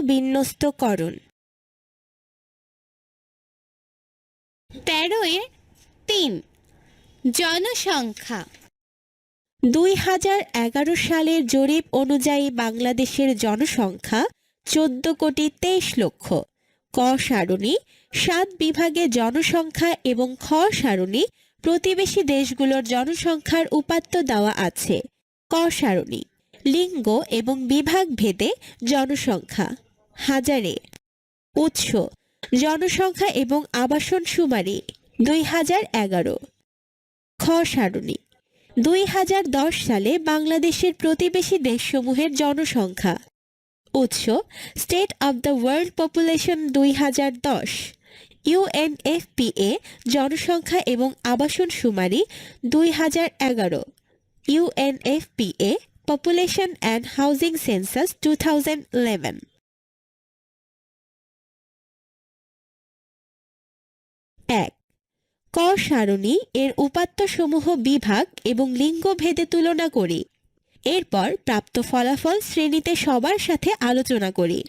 বিন্যস্তকরণ। তেরো তিন, জনসংখ্যা। দুই হাজার এগারো সালের জরিপ অনুযায়ী বাংলাদেশের জনসংখ্যা চোদ্দ কোটি তেইশ লক্ষ। ক সারণী, সাত বিভাগে জনসংখ্যা এবং খ সারণী প্রতিবেশী দেশগুলোর জনসংখ্যার উপাত্ত দেওয়া আছে। ক সারণী, লিঙ্গ এবং বিভাগ ভেদে জনসংখ্যা। হাজারে। উৎস, জনসংখ্যা এবং আবাসন সুমারি দুই হাজার এগারো। খ সারণী, দুই হাজার দশ সালে বাংলাদেশের প্রতিবেশী দেশসমূহের জনসংখ্যা। উৎস state of the world population দুই হাজার দশ। ইউএনএফপিএ জনসংখ্যা এবং আবাসন সুমারি দুই হাজার এগারো। UNFPA population and housing census two thousand eleven ক সারণী এর উপাত্তসমূহ বিভাগ এবং লিঙ্গ ভেদে তুলনা করি। এরপর প্রাপ্ত ফলাফল শ্রেণীতে সবার সাথে আলোচনা করি।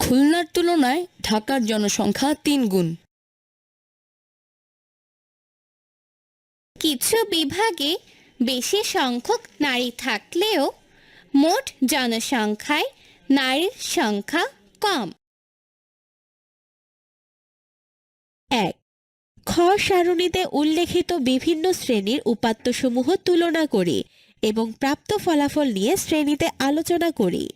খুলনার তুলনায় ঢাকার জনসংখ্যা তিন গুণ। কিছু বিভাগে বেশি সংখ্যক নারী থাকলেও মোট জনসংখ্যায় নারীর সংখ্যা কম। এক খ সারণীতে উল্লেখিত বিভিন্ন শ্রেণির উপাত্তসমূহ তুলনা করি এবং প্রাপ্ত ফলাফল নিয়ে শ্রেণীতে আলোচনা করি।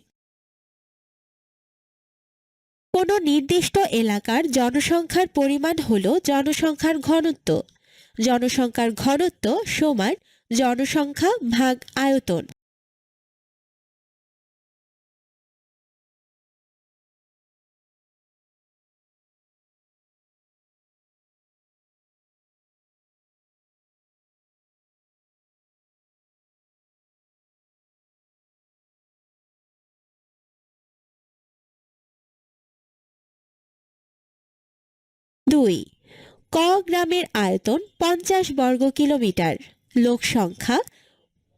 কোনো নির্দিষ্ট এলাকার জনসংখ্যার পরিমাণ হল জনসংখ্যার ঘনত্ব। জনসংখ্যার ঘনত্ব সমান জনসংখ্যা ভাগ আয়তন। দুই। ক গ্রামের আয়তন পঞ্চাশ বর্গ কিলোমিটার। লোক সংখ্যা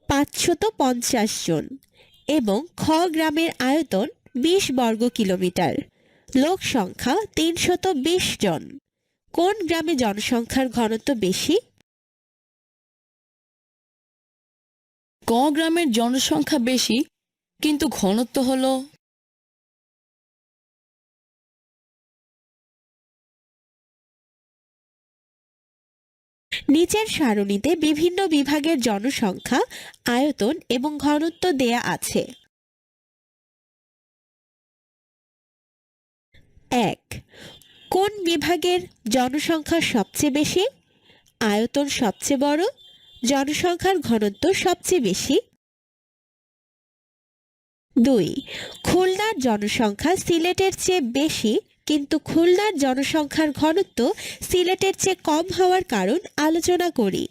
পাঁচশত পঞ্চাশ জন এবং খ গ্রামের আয়তন বিশ বর্গ কিলোমিটার। লোক সংখ্যা তিনশত বিশ জন। কোন গ্রামে জনসংখ্যার ঘনত্ব বেশি? ক গ্রামের জনসংখ্যা বেশি, কিন্তু ঘনত্ব হলো নিচের সারণীতে বিভিন্ন বিভাগের জনসংখ্যা, আয়তন এবং ঘনত্ব দেয়া আছে। এক, কোন বিভাগের জনসংখ্যা সবচেয়ে বেশি? আয়তন সবচেয়ে বড়, জনসংখ্যার ঘনত্ব সবচেয়ে বেশি। দুই, খুলনার জনসংখ্যা সিলেটের চেয়ে বেশি, কিন্তু খুলনার জনসংখ্যার ঘনত্ব সিলেটের চেয়ে কম হওয়ার কারণ আলোচনা করি।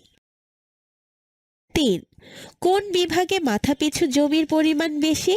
তিন, কোন বিভাগে মাথাপিছু জমির পরিমাণ বেশি?